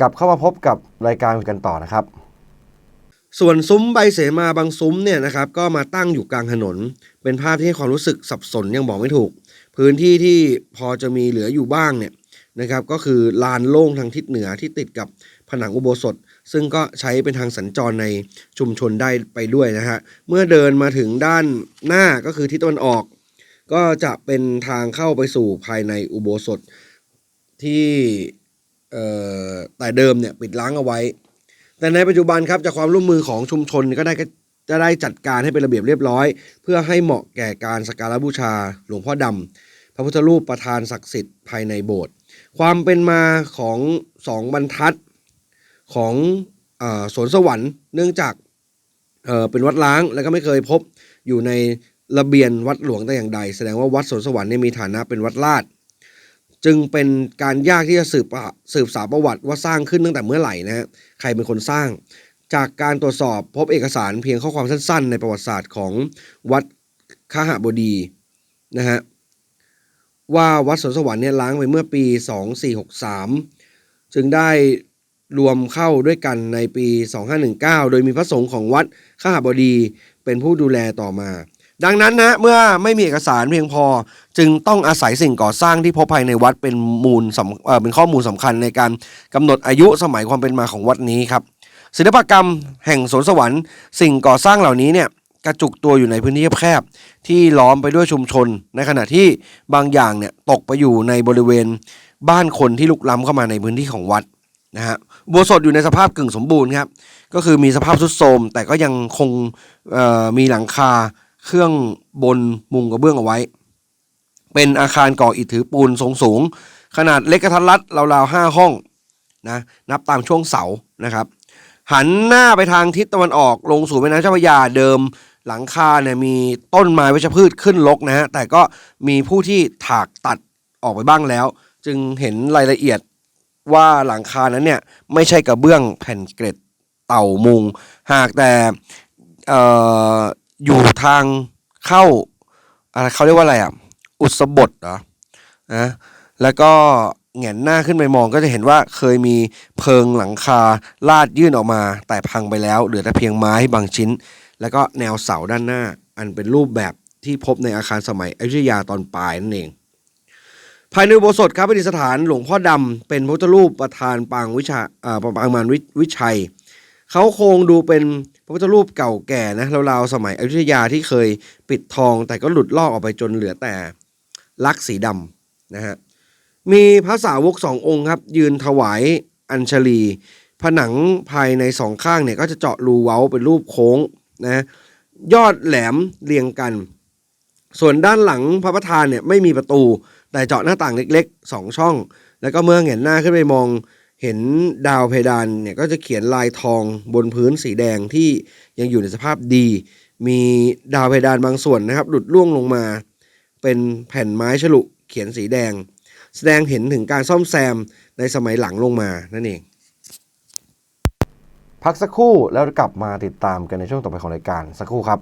กลับเข้ามาพบกับรายการกันต่อนะครับ ส่วนซุ้มใบเสมาบางซุ้มเนี่ยนะครับก็มาตั้งอยู่กลางถนน เป็นภาพที่ให้ความรู้สึกสับสนยังบอกไม่ถูก พื้นที่ที่พอจะมีเหลืออยู่บ้างเนี่ยนะครับก็คือลานโล่งทางทิศเหนือที่ติดกับผนังอุโบสถ ซึ่งก็ใช้เป็นทางสัญจรในชุมชนได้ไปด้วยนะฮะเมื่อเดินมาถึงด้านหน้าก็คือทิศตะวันออก ก็จะเป็นทางเข้าไปสู่ภายในอุโบสถที่ แต่เดิมเนี่ยปิดล้างเอาไว้ แต่ในปัจจุบันครับจากความร่วมมือของชุมชนก็ได้จะได้จัดการให้เป็นระเบียบเรียบร้อย เพื่อให้เหมาะแก่การสักการะบูชา หลวงพ่อดำพระพุทธรูปประธานศักดิ์สิทธิ์ภายในโบสถ์ความเป็นมาของสองบรรทัดของอสวนสวรรค์ เนื่องจากเเป็นวัดล้างแล้วก็ไม่เคยพบอยู่ในระเบียนวัดหลวงแต่อย่างใด แสดงว่าวัดสวนสวรรค์เนี่ยมีฐานะเป็นวัดลาด จึงเป็นการยากที่จะสืบประสืบสาวประวัติว่าสร้างขึ้นตั้งแต่เมื่อไหร่นะฮะใครเป็นคนสร้าง จากการตรวจสอบพบเอกสารเพียงข้อความสั้น ๆ ในประวัติศาสตร์ของวัดคหบดีนะฮะว่าวัดสวนสวรรค์เนี่ยล้างไปเมื่อปี 2463 จึงได้รวมเข้าด้วยกันในปี 2519 โดยมีพระสงฆ์ของวัดคหบดีเป็นผู้ดูแลต่อมา ดังนั้นนะเมื่อไม่มีเอกสารเพียงพอ จึงต้องอาศัยสิ่งก่อสร้างที่พบภายในวัดเป็นมูลเเป็นข้อมูลสำคัญในการกำหนดอายุสมัยความเป็นมาของวัดนี้ครับศิลปกรรมแห่งสวนสวรรค์สิ่งก่อสร้างเหล่านี้เนี่ยกระจุกตัวอยู่ในพื้นที่แคบที่ล้อมไปด้วยชุมชน ในขณะที่บางอย่างเนี่ยตกไปอยู่ในบริเวณบ้านคนที่ลุกล้ำเข้ามาในพื้นที่ของวัดนะฮะอุโบสถอยู่ในสภาพกึ่งสมบูรณ์ครับก็คือมีสภาพทรุดโทรมแต่ก็ยังคงมีหลังคา เครื่องบนมุงกระเบื้องเอาไว้ เป็นอาคารก่ออิฐถือปูนทรงสูง ขนาดเล็กกระทัดรัดราวๆห้าห้องนะนับตามช่วงเสานะครับ หันหน้าไปทางทิศตะวันออกลงสู่แม่น้ำเจ้าพระยาเดิมหลังคาเนี่ยมีต้นไม้วัชพืชขึ้นรกนะฮะแต่ก็มีผู้ที่ถากตัดออกไปบ้างแล้ว จึงเห็นรายละเอียดว่าหลังคานั้นเนี่ยไม่ใช่กระเบื้องแผ่นเกร็ดเต่ามุง หากแต่ อยู่ทางเข้าอะไรเขาเรียกว่าอะไรอะ อุสบทเหรอนะแล้วก็แหงนหน้าขึ้นไปมองก็จะเห็นว่าเคยมีเพิงหลังคาลาดยื่นออกมา แต่พังไปแล้ว เหลือแต่เพียงไม้บางชิ้น แล้วก็แนวเสาด้านหน้า อันเป็นรูปแบบที่พบในอาคารสมัยอยุธยาตอนปลายนั่นเอง ภายในอุโบสถครับประดิษฐานหลวงพ่อดำเป็นพระพุทธรูปประธานปางวิชาปางมารววิชัย เขาโครงดูเป็นพระพุทธรูปเก่าแก่นะราวๆสมัยอยุธยาที่เคยปิดทอง แต่ก็หลุดลอกออกไปจนเหลือแต่ลักษ์สีดำนะฮะมีพระสาวกสององค์ครับ ยืนถวายอัญชลี ผนังภายในสองข้างเนี่ยก็จะเจาะรูเว้าเป็นรูปโค้งนะยอดแหลมเรียงกัน ส่วนด้านหลังพระประธานเนี่ยไม่มีประตู แต่เจาะหน้าต่างเล็กๆสองช่อง แล้วก็เมื่อเห็นหน้าขึ้นไปมอง เห็นดาวเพดานเนี่ยก็จะเขียนลายทองบนพื้นสีแดงที่ยังอยู่ในสภาพดี มีดาวเพดานบางส่วนนะครับหลุดล่วงลงมา เป็นแผ่นไม้ฉลุเขียนสีแดง แสดงเห็นถึงการซ่อมแซมในสมัยหลังลงมานั่นเอง พักสักครู่แล้วกลับมาติดตามกันในช่วงต่อไปของรายการสักครู่ครับ